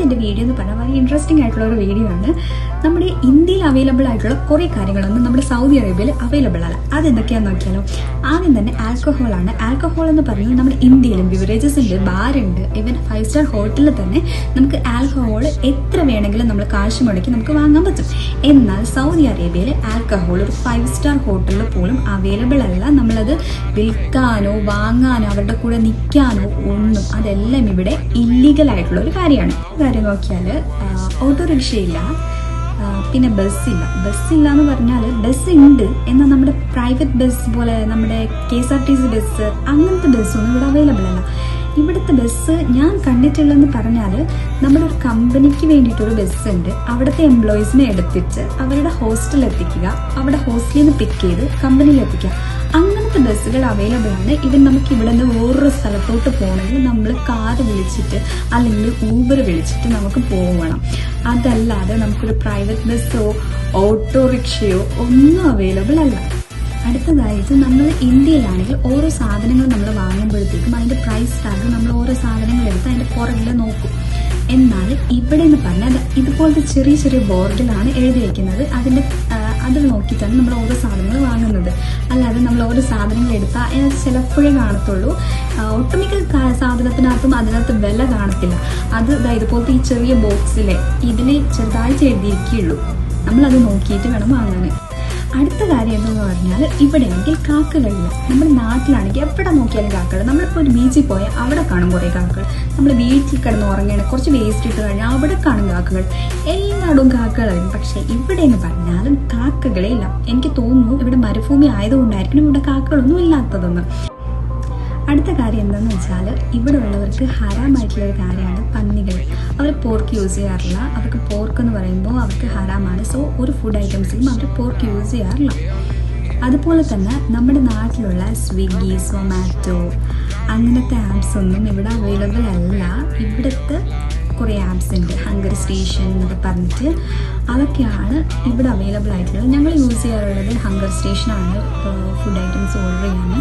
എന്റെ വീഡിയോ എന്ന് പറഞ്ഞാൽ വളരെ ഇൻട്രസ്റ്റിംഗ് ആയിട്ടുള്ള ഒരു വീഡിയോ ആണ്. നമ്മുടെ ഇന്ത്യയിൽ അവൈലബിൾ ആയിട്ടുള്ള കുറേ കാര്യങ്ങളൊന്നും നമ്മുടെ സൗദി അറേബ്യയിൽ അവൈലബിൾ അല്ല. അതെന്തൊക്കെയാണെന്ന് നോക്കിയാലോ? ആദ്യം തന്നെ ആൽക്കഹോൾ ആണ്. ആൽക്കഹോൾ എന്ന് പറഞ്ഞാൽ നമ്മുടെ ഇന്ത്യയിലും ബിവറേജസ് ഉണ്ട് ബാറുണ്ട് ഈവൻ ഫൈവ് സ്റ്റാർ ഹോട്ടലിൽ തന്നെ നമുക്ക് ആൽക്കഹോൾ എത്ര വേണമെങ്കിലും നമ്മൾ കാശ് മുടക്കി നമുക്ക് വാങ്ങാൻ പറ്റും. എന്നാൽ സൗദി അറേബ്യയിൽ ആൽക്കഹോൾ ഒരു ഫൈവ് സ്റ്റാർ ഹോട്ടലിൽ പോലും അവൈലബിൾ അല്ല. നമ്മളത് വിൽക്കാനോ വാങ്ങാനോ അവരുടെ കൂടെ നിൽക്കാനോ ഒന്നും അതെല്ലാം ഇവിടെ ഇല്ലീഗൽ ആയിട്ടുള്ള ഒരു കാര്യമാണ്. കാര്യം നോക്കിയാൽ ഓട്ടോറിക്ഷയില്ല പിന്നെ ബസ്സില്ല. ബസ്സില്ല എന്ന് പറഞ്ഞാൽ ബസ് ഉണ്ട് എന്നാൽ നമ്മുടെ പ്രൈവറ്റ് ബസ് പോലെ നമ്മുടെ K S R T C bus അങ്ങനത്തെ ബസ്സൊന്നും ഇവിടെ അവൈലബിൾ അല്ല ഇവിടുത്തെ ബസ് ഞാൻ കണ്ടിട്ടുള്ളതെന്ന് പറഞ്ഞാൽ നമ്മുടെ ഒരു കമ്പനിക്ക് വേണ്ടിയിട്ടൊരു ബസ് ഉണ്ട് അവിടുത്തെ എംപ്ലോയീസിനെ എടുത്തിട്ട് അവരുടെ ഹോസ്റ്റലിൽ എത്തിക്കുക. അവിടെ ഹോസ്റ്റലിൽ നിന്ന് പിക്ക് ചെയ്ത് കമ്പനിയിൽ എത്തിക്കുക. അങ്ങനത്തെ ബസ്സുകൾ അവൈലബിൾ ആണ്. ഇവൻ നമുക്ക് ഇവിടെ നിന്ന് വേറൊരു സ്ഥലത്തോട്ട് പോകണമെങ്കിൽ നമ്മൾ കാർ വിളിച്ചിട്ട് അല്ലെങ്കിൽ ഊബർ വിളിച്ചിട്ട് നമുക്ക് പോകണം. അതല്ലാതെ നമുക്കൊരു പ്രൈവറ്റ് ബസ്സോ ഓട്ടോറിക്ഷയോ ഒന്നും അവൈലബിൾ അല്ല. അടുത്തതായിട്ട് നമ്മൾ ഇന്ത്യയിലാണെങ്കിൽ ഓരോ സാധനങ്ങൾ നമ്മൾ വാങ്ങുമ്പോഴത്തേക്കും അതിന്റെ പ്രൈസ് ടാഗ് നമ്മൾ ഓരോ സാധനങ്ങൾ എടുത്ത് അതിന്റെ പുറകിൽ നോക്കും. എന്നാൽ ഇവിടെ എന്ന് പറഞ്ഞാൽ ഇതുപോലത്തെ ചെറിയ ചെറിയ ബോർഡിലാണ് എഴുതി വയ്ക്കുന്നത് അതിന്റെ അതിൽ നോക്കിയിട്ടാണ് നമ്മൾ ഓരോ സാധനങ്ങൾ വാങ്ങുന്നത്. നമ്മൾ ഓരോ സാധനങ്ങൾ എടുത്താൽ ചിലപ്പോഴേ കാണത്തുള്ളൂ. ഒട്ടുമിക്ക സാധനത്തിനകത്തും അതിനകത്ത് വില കാണത്തില്ല. അത് ഇതുപോലത്തെ ഈ ചെറിയ ബോക്സിലെ ഇതിൽ ചെറുതായിട്ട് എഴുതിയിരിക്കുകയുള്ളൂ. നമ്മളത് നോക്കിയിട്ട് വേണം വാങ്ങാൻ. അടുത്ത കാര്യം എന്തെന്ന് പറഞ്ഞാൽ ഇവിടെയാണെങ്കിൽ കാക്കകളില്ല. നമ്മുടെ നാട്ടിലാണെങ്കിൽ എവിടെ നോക്കിയാലും കാക്കകൾ. നമ്മളിപ്പോൾ ഒരു ബീച്ചിൽ പോയാൽ അവിടെ കാണും കുറേ കാക്കകൾ. നമ്മൾ വീട്ടിൽ കിടന്ന് ഉറങ്ങിയാണ് കുറച്ച് വേസ്റ്റ് ഇട്ട് കഴിഞ്ഞാൽ അവിടെ കാണും കാക്കകൾ. എല്ലായിടവും കാക്കകളായിരുന്നു പക്ഷേ ഇവിടെ എന്ന് പറഞ്ഞാലും കാക്കകളെ ഇല്ല. എനിക്ക് തോന്നുന്നു ഇവിടെ മരുഭൂമി ആയതുകൊണ്ടായിരിക്കും ഇവിടെ കാക്കകളൊന്നും ഇല്ലാത്തതെന്ന്. അടുത്ത കാര്യം എന്താണെന്ന് വെച്ചാൽ ഇവിടെ ഉള്ളവർക്ക് ഹറാമായിട്ടുള്ള ഒരു കാര്യമാണ് പന്നികൾ. അവർ പോർക്ക് യൂസ് ചെയ്യാറില്ല. അവർക്ക് പോർക്ക് എന്ന് പറയുമ്പോൾ അവർക്ക് ഹറാമാണ്. സോ ഒരു ഫുഡ് ഐറ്റംസിലും അവർ പോർക്ക് യൂസ് ചെയ്യാറില്ല. അതുപോലെ തന്നെ നമ്മുടെ നാട്ടിലുള്ള സ്വിഗ്ഗി സൊമാറ്റോ അങ്ങനത്തെ ആപ്സ് ഒന്നും ഇവിടെ അവൈലബിൾ അല്ല. ഇവിടുത്തെ കുറേ ആപ്സ് ഉണ്ട്. ഹങ്കർ സ്റ്റേഷൻ എന്നൊക്കെ പറഞ്ഞിട്ട് അതൊക്കെയാണ് ഇവിടെ അവൈലബിൾ ആയിട്ടുള്ളത്. ഞങ്ങൾ യൂസ് ചെയ്യാറുള്ളത് ഹങ്കർ സ്റ്റേഷനാണ് ഫുഡ് ഐറ്റംസ് ഓർഡർ ചെയ്യാൻ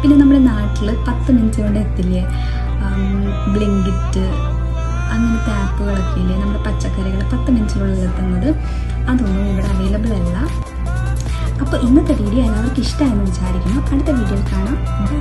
പിന്നെ നമ്മുടെ നാട്ടിൽ പത്ത് മിനിറ്റ് കൊണ്ട് എത്തില്ലേ? ബ്ലിങ്കിറ്റ് അങ്ങനത്തെ ആപ്പുകളൊക്കെ ഇല്ലേ? നമ്മുടെ പച്ചക്കറികൾ പത്ത് മിനിറ്റിനുള്ളിൽ എത്തുന്നത് അതൊന്നും ഇവിടെ അവൈലബിൾ അല്ല. അപ്പോൾ ഇന്നത്തെ വീഡിയോ എല്ലാവർക്കും ഇഷ്ടമായെന്ന് വിചാരിക്കുന്നു. അടുത്ത വീഡിയോയിൽ കാണാം. ബൈ